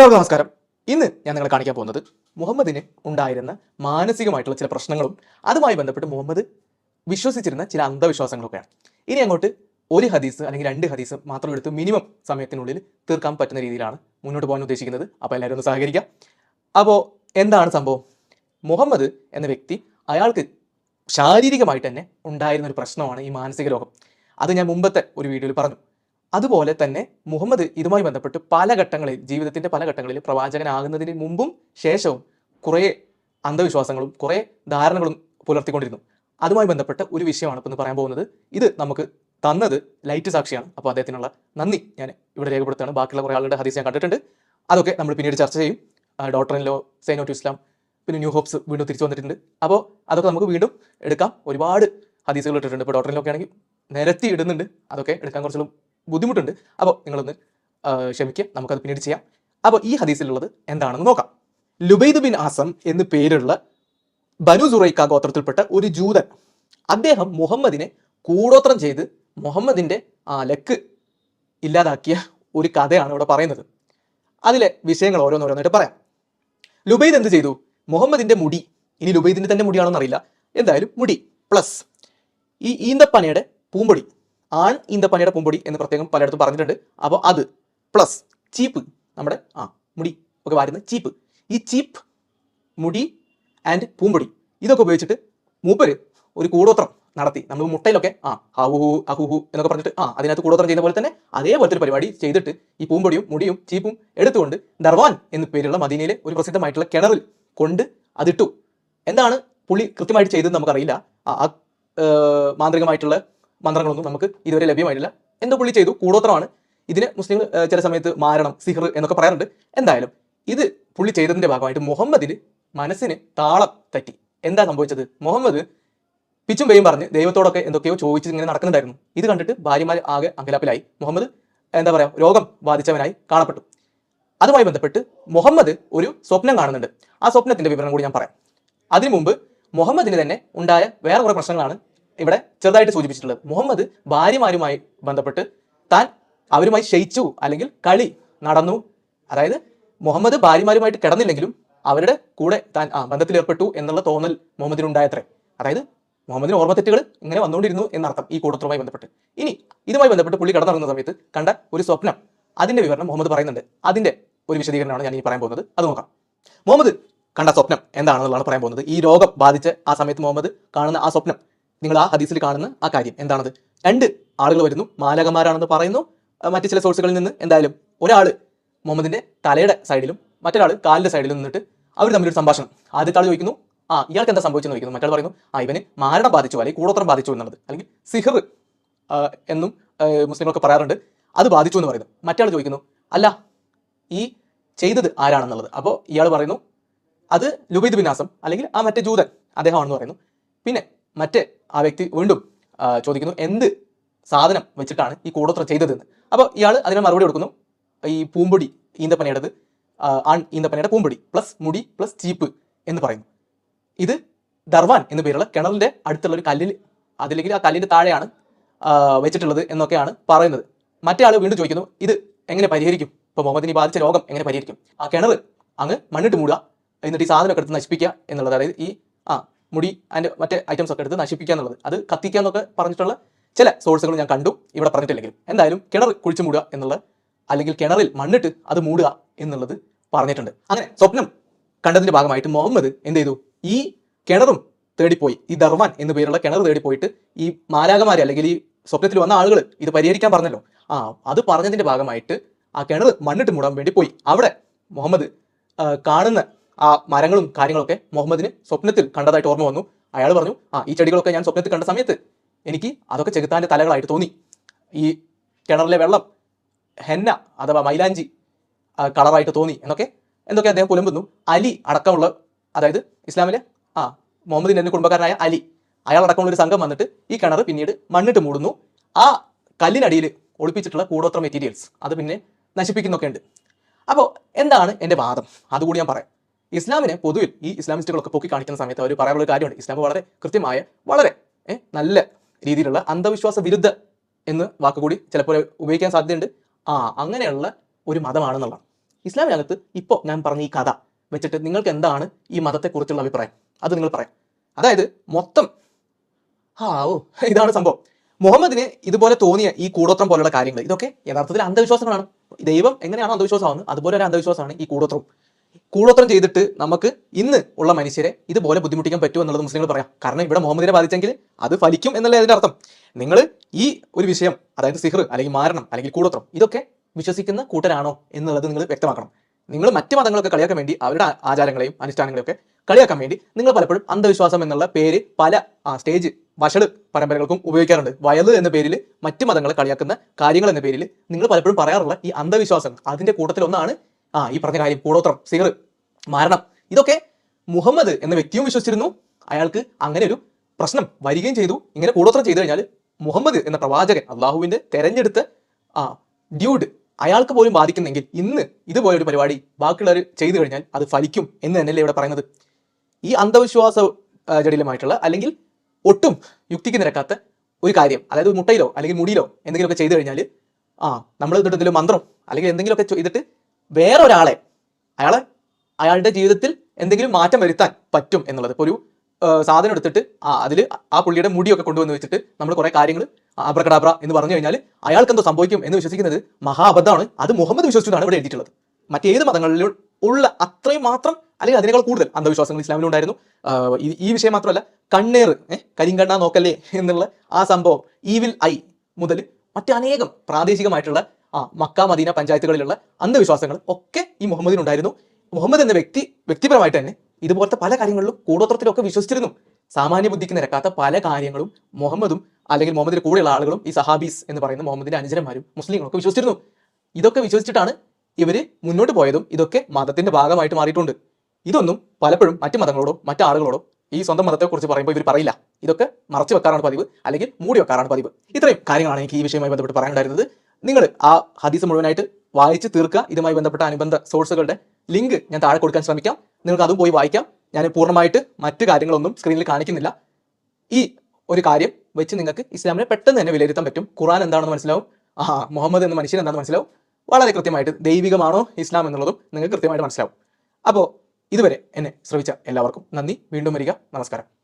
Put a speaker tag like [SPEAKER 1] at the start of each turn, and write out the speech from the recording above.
[SPEAKER 1] എല്ലാവർക്കും നമസ്കാരം. ഇന്ന് ഞാൻ നിങ്ങളെ കാണിക്കാൻ പോകുന്നത് മുഹമ്മദിന് ഉണ്ടായിരുന്ന മാനസികമായിട്ടുള്ള ചില പ്രശ്നങ്ങളും അതുമായി ബന്ധപ്പെട്ട് മുഹമ്മദ് വിശ്വസിച്ചിരുന്ന ചില അന്ധവിശ്വാസങ്ങളൊക്കെയാണ്. ഇനി അങ്ങോട്ട് ഒരു ഹദീസ് അല്ലെങ്കിൽ രണ്ട് ഹദീസ് മാത്രം എടുത്ത് മിനിമം സമയത്തിനുള്ളിൽ തീർക്കാൻ പറ്റുന്ന രീതിയിലാണ് മുന്നോട്ട് പോകാൻ ഉദ്ദേശിക്കുന്നത്. അപ്പോൾ എല്ലാവരും ഒന്ന് സഹകരിക്കാം. അപ്പോൾ എന്താണ് സംഭവം? മുഹമ്മദ് എന്ന വ്യക്തി അയാൾക്ക് ശാരീരികമായിട്ട് തന്നെ ഉണ്ടായിരുന്ന ഒരു പ്രശ്നമാണ് ഈ മാനസിക രോഗം. അത് ഞാൻ മുമ്പത്തെ ഒരു വീഡിയോയിൽ പറഞ്ഞു. അതുപോലെ തന്നെ മുഹമ്മദ് ഇതുമായി ബന്ധപ്പെട്ട് പല ഘട്ടങ്ങളിൽ ജീവിതത്തിന്റെ പല ഘട്ടങ്ങളിൽ പ്രവാചകനാകുന്നതിന് മുമ്പും ശേഷവും കുറേ അന്ധവിശ്വാസങ്ങളും കുറേ ധാരണകളും പുലർത്തിക്കൊണ്ടിരുന്നു. അതുമായി ബന്ധപ്പെട്ട ഒരു വിഷയമാണ് ഇപ്പം പറയാൻ പോകുന്നത്. ഇത് നമുക്ക് തന്നത് ലൈറ്റ് സാക്ഷിയാണ്. അപ്പോൾ അദ്ദേഹത്തിനുള്ള നന്ദി ഞാൻ ഇവിടെ രേഖപ്പെടുത്തുകയാണ്. ബാക്കിയുള്ള കുറേ ആളുടെ ഹദീസ് ഞാൻ കണ്ടിട്ടുണ്ട്. അതൊക്കെ നമ്മൾ പിന്നീട് ചർച്ച ചെയ്യും. ഡോക്ടർ ഇൻ ലോ സൈനോ ഇസ്ലാം പിന്നെ ന്യൂ ഹോപ്സ് വീണ്ടും തിരിച്ചു വന്നിട്ടുണ്ട്. അപ്പോൾ അതൊക്കെ നമുക്ക് വീണ്ടും എടുക്കാം. ഒരുപാട് ഹദീസുകൾ ഇട്ടിട്ടുണ്ട്. ഇപ്പോൾ ഒക്കെ ആണെങ്കിൽ നിരത്തി ഇടുന്നുണ്ട്. അതൊക്കെ എടുക്കാൻ കുറച്ചുള്ള ബുദ്ധിമുട്ടുണ്ട്. അപ്പോൾ നിങ്ങളൊന്ന് ക്ഷമിക്കുക. നമുക്കത് പിന്നീട് ചെയ്യാം. അപ്പോൾ ഈ ഹദീസിലുള്ളത് എന്താണെന്ന് നോക്കാം. ലുബൈദ് ബിൻ ആസം എന്ന് പേരുള്ള ബനു സുറൈക്ക ഗോത്രത്തിൽപ്പെട്ട ഒരു ജൂതൻ അദ്ദേഹം മുഹമ്മദിനെ കൂടോത്രം ചെയ്ത് മുഹമ്മദിന്റെ ആ ലക്ക് ഇല്ലാതാക്കിയ ഒരു കഥയാണ് ഇവിടെ പറയുന്നത്. അതിലെ വിഷയങ്ങൾ ഓരോന്നോരോന്നായിട്ട് പറയാം. ലുബൈദ് എന്ത് ചെയ്തു? മുഹമ്മദിന്റെ മുടി ഇനി ലുബൈദിന്റെ തന്നെ മുടിയാണോ എന്നറിയില്ല എന്തായാലും മുടി പ്ലസ് ഈ ഈന്തപ്പനയുടെ പൂമ്പൊടി. ആൺ ഈന്തപ്പനയുടെ പൂമ്പൊടി എന്ന് പ്രത്യേകം പലയിടത്തും പറഞ്ഞിട്ടുണ്ട്. അപ്പോൾ അത് പ്ലസ് ചീപ്പ് നമ്മുടെ ആ മുടി ഒക്കെ വാരുന്ന ചീപ്പ്. ഈ ചീപ്പ് മുടി ആൻഡ് പൂമ്പൊടി ഇതൊക്കെ ഉപയോഗിച്ചിട്ട് മൂപ്പര് ഒരു കൂടോത്രം നടത്തി. നമ്മൾ മുട്ടയിലൊക്കെ ആ ഹഹുഹു അഹുഹു എന്നൊക്കെ പറഞ്ഞിട്ട് ആ അതിനകത്ത് കൂടോത്രം ചെയ്യുന്ന പോലെ തന്നെ അതേപോലത്തെ ഒരു പരിപാടി ചെയ്തിട്ട് ഈ പൂമ്പൊടിയും മുടിയും ചീപ്പും എടുത്തുകൊണ്ട് ദർവാൻ എന്ന് പേരുള്ള മദീനയിലെ ഒരു പ്രസിദ്ധമായിട്ടുള്ള കിണറിൽ കൊണ്ട് അതിട്ടു. എന്താണ് പുള്ളി കൃത്യമായിട്ട് ചെയ്തതെന്ന് നമുക്കറിയില്ല. ആ ആ, മാന്ത്രികമായിട്ടുള്ള മന്ത്രങ്ങളൊന്നും നമുക്ക് ഇതുവരെ ലഭ്യമായിട്ടില്ല. എന്തോ പുള്ളി ചെയ്തു? കൂടോത്രമാണ്. ഇതിന് മുസ്ലിങ്ങൾ ചില സമയത്ത് മാരണം സിഹർ എന്നൊക്കെ പറയാറുണ്ട്. എന്തായാലും ഇത് പുള്ളി ചെയ്തതിന്റെ ഭാഗമായിട്ട് മുഹമ്മദിന് മനസ്സിന് താളം തെറ്റി. എന്താ സംഭവിച്ചത്? മുഹമ്മദ് പിച്ചും പേയും പറഞ്ഞ് ദൈവത്തോടൊക്കെ എന്തൊക്കെയോ ചോദിച്ച് ഇങ്ങനെ നടക്കുന്നുണ്ടായിരുന്നു. ഇത് കണ്ടിട്ട് ഭാര്യമാർ ആകെ അങ്കലാപ്പിലായി മുഹമ്മദ് എന്താ പറയാ രോഗം ബാധിച്ചവനായി കാണപ്പെട്ടു. അതുമായി ബന്ധപ്പെട്ട് മുഹമ്മദ് ഒരു സ്വപ്നം കാണുന്നുണ്ട്. ആ സ്വപ്നത്തിന്റെ വിവരണം കൂടി ഞാൻ പറയാം. അതിനു മുമ്പ് മുഹമ്മദിന് തന്നെ ഉണ്ടായ വേറെ കുറെ പ്രശ്നങ്ങളാണ് ഇവിടെ ചെറുതായിട്ട് സൂചിപ്പിച്ചിട്ടുള്ളത്. മുഹമ്മദ് ഭാര്യമാരുമായി ബന്ധപ്പെട്ട് താൻ അവരുമായി ശയിച്ചു അല്ലെങ്കിൽ കളി നടന്നു. അതായത് മുഹമ്മദ് ഭാര്യമാരുമായിട്ട് കിടന്നില്ലെങ്കിലും അവരുടെ കൂടെ താൻ ആ ബന്ധത്തിൽ ഏർപ്പെട്ടു എന്നുള്ള തോന്നൽ മുഹമ്മദിന് ഉണ്ടായത്രേ. അതായത് മുഹമ്മദിന് ഓർമ്മ തെറ്റുകൾ ഇങ്ങനെ വന്നുകൊണ്ടിരുന്നു എന്നർത്ഥം ഈ കൂട്ടത്തുമായി ബന്ധപ്പെട്ട്. ഇനി ഇതുമായി ബന്ധപ്പെട്ട് പുള്ളി കടന്നിറങ്ങുന്ന സമയത്ത് കണ്ട ഒരു സ്വപ്നം അതിന്റെ വിവരണം മുഹമ്മദ് പറയുന്നുണ്ട്. അതിന്റെ ഒരു വിശദീകരണമാണ് ഞാൻ ഇനി പറയാൻ പോകുന്നത്. അത് നോക്കാം. മുഹമ്മദ് കണ്ട സ്വപ്നം എന്താണെന്നുള്ളതാണ് പറയാൻ പോകുന്നത്. ഈ രോഗം ബാധിച്ച് ആ സമയത്ത് മുഹമ്മദ് കാണുന്ന ആ സ്വപ്നം നിങ്ങൾ ആ ഹദീസിൽ കാണുന്ന ആ കാര്യം എന്താണത്? രണ്ട് ആളുകൾ വരുന്നു മാലകന്മാരാണെന്ന് പറയുന്നു മറ്റു ചില സോഴ്സുകളിൽ നിന്ന് എന്തായാലും ഒരാൾ മുഹമ്മദിന്റെ തലയുടെ സൈഡിലും മറ്റൊരാൾ കാലിന്റെ സൈഡിലും നിന്നിട്ട് അവർ തമ്മിലൊരു സംഭാഷണം. ആദ്യത്തെ ആൾ ചോദിക്കുന്നു ആ ഇയാൾക്ക് എന്താ സംഭവിച്ചെന്ന് ചോദിക്കുന്നു? മറ്റൊരാൾ പറയുന്നു ആ ഇവന് മാരണം ബാധിച്ചു അല്ലെങ്കിൽ കൂടോത്രം ബാധിച്ചു എന്നുള്ളത്. അല്ലെങ്കിൽ സിഹർ എന്നും മുസ്ലിങ്ങളൊക്കെ പറയാറുണ്ട് അത് ബാധിച്ചു എന്ന് പറയുന്നു. മറ്റാൾ ചോദിക്കുന്നു അല്ല ഈ ചെയ്തത് ആരാണെന്നുള്ളത്? അപ്പോൾ ഇയാൾ പറയുന്നു അത് ലുബൈദ് ബിനാസം അല്ലെങ്കിൽ ആ മറ്റേ ജൂതൻ അദ്ദേഹമാണെന്ന് പറയുന്നു. പിന്നെ മറ്റേ ആ വ്യക്തി വീണ്ടും ചോദിക്കുന്നു എന്ത് സാധനം വെച്ചിട്ടാണ് ഈ കൂടോത്ര ചെയ്തതെന്ന്? അപ്പോൾ ഇയാൾ അതിന് മറുപടി കൊടുക്കുന്നു ഈ പൂമ്പൊടി ഈന്തപ്പനയുടേത് ആൺ ഈന്തപ്പനയുടെ പൂമ്പൊടി പ്ലസ് മുടി പ്ലസ് ചീപ്പ് എന്ന് പറയുന്നു. ഇത് ദർവാൻ എന്ന പേരുള്ള കിണറിന്റെ അടുത്തുള്ള ഒരു കല്ലിൽ അതില്ലെങ്കിൽ ആ കല്ലിന്റെ താഴെയാണ് വെച്ചിട്ടുള്ളത് എന്നൊക്കെയാണ് പറയുന്നത്. മറ്റേ ആൾ വീണ്ടും ചോദിക്കുന്നു ഇത് എങ്ങനെ പരിഹരിക്കും? ഇപ്പോൾ മുഹമ്മദിനെ ബാധിച്ച രോഗം എങ്ങനെ പരിഹരിക്കും? ആ കിണർ അങ്ങ് മണ്ണിട്ട് മൂടുക എന്നിട്ട് ഈ സാധനമൊക്കെ എടുത്ത് നശിപ്പിക്കുക എന്നുള്ളത് അതായത് ഈ ആ മുടി ആൻഡ് മറ്റേ ഐറ്റംസ് ഒക്കെ എടുത്ത് നശിപ്പിക്കുക എന്നുള്ളത്. അത് കത്തിക്കുക എന്നൊക്കെ പറഞ്ഞിട്ടുള്ള ചില സോഴ്സുകൾ ഞാൻ കണ്ടു ഇവിടെ പറഞ്ഞിട്ടില്ലെങ്കിലും എന്തായാലും കിണർ കുഴിച്ചു മൂടുക എന്നുള്ളത് അല്ലെങ്കിൽ കിണറിൽ മണ്ണിട്ട് അത് മൂടുക എന്നുള്ളത് പറഞ്ഞിട്ടുണ്ട്. അങ്ങനെ സ്വപ്നം കണ്ടതിന്റെ ഭാഗമായിട്ട് മുഹമ്മദ് എന്ത് ചെയ്തു? ഈ കിണറും തേടിപ്പോയി. ഈ ദർവാൻ എന്ന പേരുള്ള കിണർ തേടിപ്പോയിട്ട് ഈ മാലാകമാരെ അല്ലെങ്കിൽ ഈ സ്വപ്നത്തിൽ വന്ന ആളുകൾ ഇത് പരിഹരിക്കാൻ പറഞ്ഞല്ലോ. ആ അത് പറഞ്ഞതിന്റെ ഭാഗമായിട്ട് ആ കിണർ മണ്ണിട്ട് മൂടാൻ വേണ്ടി പോയി. അവിടെ മുഹമ്മദ് കാണുന്ന ആ മരങ്ങളും കാര്യങ്ങളൊക്കെ മുഹമ്മദിന് സ്വപ്നത്തിൽ കണ്ടതായിട്ട് ഓർമ്മ വന്നു. അയാൾ പറഞ്ഞു ആ ഈ ചെടികളൊക്കെ ഞാൻ സ്വപ്നത്തിൽ കണ്ട സമയത്ത് എനിക്ക് അതൊക്കെ ചെകുത്താന്റെ തലകളായിട്ട് തോന്നി. ഈ കിണറിലെ വെള്ളം ഹെന്ന അഥവാ മൈലാഞ്ചി കളറായിട്ട് തോന്നി എന്നൊക്കെ എന്തൊക്കെ അദ്ദേഹം പുലമ്പുന്നു. അലി അടക്കമുള്ള അതായത് ഇസ്ലാമിലെ ആ മുഹമ്മദിന്റെ തന്നെ കുടുംബക്കാരനായ അലി അയാൾ അടക്കമുള്ള ഒരു സംഘം വന്നിട്ട് ഈ കിണർ പിന്നീട് മണ്ണിട്ട് മൂടുന്നു. ആ കല്ലിനടിയിൽ ഒളിപ്പിച്ചിട്ടുള്ള കൂടോത്ര മെറ്റീരിയൽസ് അത് പിന്നെ നശിപ്പിക്കുന്നൊക്കെ ഉണ്ട് അപ്പോൾ എന്താണ് എന്റെ വാദം? അതുകൂടി ഞാൻ പറയാം. ഇസ്ലാമിനെ പൊതുവിൽ ഈ ഇസ്ലാമിസ്റ്റുകളൊക്കെ പൊക്കി കാണിക്കുന്ന സമയത്ത് അവർ പറയാനുള്ള കാര്യമുണ്ട് ഇസ്ലാം വളരെ കൃത്യമായ വളരെ നല്ല രീതിയിലുള്ള അന്ധവിശ്വാസ വിരുദ്ധ എന്ന് വാക്കുകൂടി ചിലപ്പോൾ ഉപയോഗിക്കാൻ സാധ്യതയുണ്ട്. ആ അങ്ങനെയുള്ള ഒരു മതമാണെന്നുള്ളതാണ്. ഇസ്ലാമിനകത്ത് ഇപ്പോൾ ഞാൻ പറഞ്ഞ ഈ കഥ വെച്ചിട്ട് നിങ്ങൾക്ക് എന്താണ് ഈ മതത്തെക്കുറിച്ചുള്ള അഭിപ്രായം? അത് നിങ്ങൾ പറയാം. അതായത് മൊത്തം ആ ഓ ഇതാണ് സംഭവം. മുഹമ്മദിന് ഇതുപോലെ തോന്നിയ ഈ കൂടോത്രം പോലുള്ള കാര്യങ്ങൾ ഇതൊക്കെ യഥാർത്ഥത്തിൽ അന്ധവിശ്വാസങ്ങളാണ്. ദൈവം എങ്ങനെയാണ് അന്ധവിശ്വാസമാകുന്നത് അതുപോലെ ഒരു അന്ധവിശ്വാസമാണ് ഈ കൂടോത്രം. കൂടോത്രം ചെയ്തിട്ട് നമുക്ക് ഇന്ന് ഉള്ള മനുഷ്യരെ ഇതുപോലെ ബുദ്ധിമുട്ടിക്കാൻ പറ്റുമോ എന്നുള്ളത് മുസ്ലിങ്ങൾ പറയാം. കാരണം ഇവിടെ മുഹമ്മദിനെ ബാധിച്ചെങ്കിൽ അത് ഫലിക്കും എന്നല്ലേ അതിന്റെ അർത്ഥം. നിങ്ങൾ ഈ ഒരു വിഷയം അതായത് സിഹർ അല്ലെങ്കിൽ മാരണം അല്ലെങ്കിൽ കൂടോത്രം ഇതൊക്കെ വിശ്വസിക്കുന്ന കൂട്ടരാണോ എന്നുള്ളത് നിങ്ങൾ വ്യക്തമാക്കണം. നിങ്ങൾ മറ്റ് മതങ്ങളൊക്കെ കളിയാക്കാൻ വേണ്ടി അവരുടെ ആചാരങ്ങളെയും അനുഷ്ഠാനങ്ങളെയും ഒക്കെ കളിയാക്കാൻ വേണ്ടി നിങ്ങൾ പലപ്പോഴും അന്ധവിശ്വാസം എന്നുള്ള പേര് പല സ്റ്റേജ് വഷൾ പരമ്പരകൾക്കും ഉപയോഗിക്കാറുണ്ട്. വയൽ എന്ന പേരിൽ മറ്റ് മതങ്ങളെ കളിയാക്കുന്ന കാര്യങ്ങൾ എന്ന പേരിൽ നിങ്ങൾ പലപ്പോഴും പറയാറുള്ള ഈ അന്ധവിശ്വാസങ്ങൾ അതിന്റെ കൂട്ടത്തിൽ ഒന്നാണ് ആ ഈ പറഞ്ഞ കാര്യം കൂടോത്രം സിഹർ മരണം ഇതൊക്കെ മുഹമ്മദ് എന്ന വ്യക്തിയും വിശ്വസിച്ചിരുന്നു. അയാൾക്ക് അങ്ങനെ ഒരു പ്രശ്നം വരികയും ചെയ്തു. ഇങ്ങനെ കൂടോത്രം ചെയ്തു കഴിഞ്ഞാൽ മുഹമ്മദ് എന്ന പ്രവാചകൻ അള്ളാഹുവിന്റെ തെരഞ്ഞെടുത്ത് ആ ഡ്യൂഡ് അയാൾക്ക് പോലും ബാധിക്കുന്നെങ്കിൽ ഇന്ന് ഇതുപോലൊരു പരിപാടി ബാക്കിയുള്ളവർ ചെയ്തു കഴിഞ്ഞാൽ അത് ഫലിക്കും എന്ന് തന്നെയല്ലേ ഇവിടെ പറയുന്നത്. ഈ അന്ധവിശ്വാസ ജടിലമായിട്ടുള്ള അല്ലെങ്കിൽ ഒട്ടും യുക്തിക്ക് നിരക്കാത്ത ഒരു കാര്യം അതായത് മുട്ടയിലോ അല്ലെങ്കിൽ മുടിയിലോ എന്തെങ്കിലുമൊക്കെ ചെയ്തു കഴിഞ്ഞാൽ ആ നമ്മൾ എന്നിട്ട് എന്തെങ്കിലും മന്ത്രം അല്ലെങ്കിൽ എന്തെങ്കിലുമൊക്കെ ചെയ്തിട്ട് വേറൊരാളെ അയാളെ അയാളുടെ ജീവിതത്തിൽ എന്തെങ്കിലും മാറ്റം വരുത്താൻ പറ്റും എന്നുള്ളത്. ഇപ്പോൾ ഒരു സാധനം എടുത്തിട്ട് ആ അതിൽ ആ പുള്ളിയുടെ മുടിയൊക്കെ കൊണ്ടുവന്ന് വെച്ചിട്ട് നമ്മൾ കുറേ കാര്യങ്ങൾ അബ്രക്കടാബ്ര എന്ന് പറഞ്ഞു കഴിഞ്ഞാൽ അയാൾക്ക് എന്തോ സംഭവിക്കും എന്ന് വിശ്വസിക്കുന്നത് മഹാബദ്ധമാണ്. അത് മുഹമ്മദ് വിശ്വസിച്ചതാണ് ഇവിടെ എഴുതിയിട്ടുള്ളത്. മറ്റേത് മതങ്ങളിലും ഉള്ള അത്രയും മാത്രം അല്ലെങ്കിൽ അതിനേക്കാൾ കൂടുതൽ അന്ധവിശ്വാസങ്ങൾ ഇസ്ലാമിലും ഉണ്ടായിരുന്നു. ഈ- വിഷയം മാത്രമല്ല കണ്ണേർ കരിങ്കണ്ണ നോക്കല്ലേ എന്നുള്ള ആ സംഭവം ഈവിൽ ഐ മുതൽ മറ്റനേകം പ്രാദേശികമായിട്ടുള്ള ആ മക്ക മദീന പഞ്ചായത്തുകളിലുള്ള അന്ധവിശ്വാസങ്ങൾ ഒക്കെ ഈ മുഹമ്മദിനുണ്ടായിരുന്നു. മുഹമ്മദ് എന്ന വ്യക്തി വ്യക്തിപരമായിട്ട് തന്നെ ഇതുപോലത്തെ പല കാര്യങ്ങളിലും കൂടോത്രത്തിലൊക്കെ വിശ്വസിച്ചിരുന്നു. സാമാന്യ ബുദ്ധിക്ക് നിരക്കാത്ത പല കാര്യങ്ങളും മുഹമ്മദും അല്ലെങ്കിൽ മുഹമ്മദിന്റെ കൂടെയുള്ള ആളുകളും ഈ സഹാബീസ് എന്ന് പറയുന്ന മുഹമ്മദിന്റെ അനുചരന്മാരും മുസ്ലിങ്ങളൊക്കെ വിശ്വസിച്ചിരുന്നു. ഇതൊക്കെ വിശ്വസിച്ചിട്ടാണ് ഇവർ മുന്നോട്ട് പോയതും ഇതൊക്കെ മതത്തിന്റെ ഭാഗമായിട്ട് മാറിയിട്ടുണ്ട്. ഇതൊന്നും പലപ്പോഴും മറ്റു മതങ്ങളോടും മറ്റു ആളുകളോടും ഈ സ്വന്തം മതത്തെക്കുറിച്ച് പറയുമ്പോൾ ഇവർ പറയില്ല. ഇതൊക്കെ മറച്ചു വെക്കാറാണ് പതിവ് അല്ലെങ്കിൽ മൂടി വെക്കാറാണ് പതിവ്. ഇത്രയും കാര്യങ്ങളാണ് എനിക്ക് ഈ വിഷയവുമായി ബന്ധപ്പെട്ട് പറയാനുണ്ടായിരുന്നത്. നിങ്ങൾ ആ ഹദീസ് മുഴുവനായിട്ട് വായിച്ച് തീർക്കുക. ഇതുമായി ബന്ധപ്പെട്ട അനുബന്ധ സോഴ്സുകളുടെ ലിങ്ക് ഞാൻ താഴെ കൊടുക്കാൻ ശ്രമിക്കാം. നിങ്ങൾക്ക് അതും പോയി വായിക്കാം. ഞാൻ പൂർണമായിട്ട് മറ്റു കാര്യങ്ങളൊന്നും സ്ക്രീനിൽ കാണിക്കുന്നില്ല. ഈ ഒരു കാര്യം വെച്ച് നിങ്ങൾക്ക് ഇസ്ലാമിനെ പെട്ടെന്ന് തന്നെ വിലയിരുത്താൻ പറ്റും. ഖുറാൻ എന്താണെന്ന് മനസ്സിലാവും? ആ മുഹമ്മദ് എന്ന മനുഷ്യൻ എന്താണെന്ന് മനസ്സിലാവും? വളരെ കൃത്യമായിട്ട് ദൈവികമാണോ ഇസ്ലാം എന്നുള്ളതും നിങ്ങൾക്ക് കൃത്യമായിട്ട് മനസ്സിലാവും. അപ്പോൾ ഇതുവരെ എന്നെ ശ്രമിച്ച എല്ലാവർക്കും നന്ദി. വീണ്ടും വരിക. നമസ്കാരം.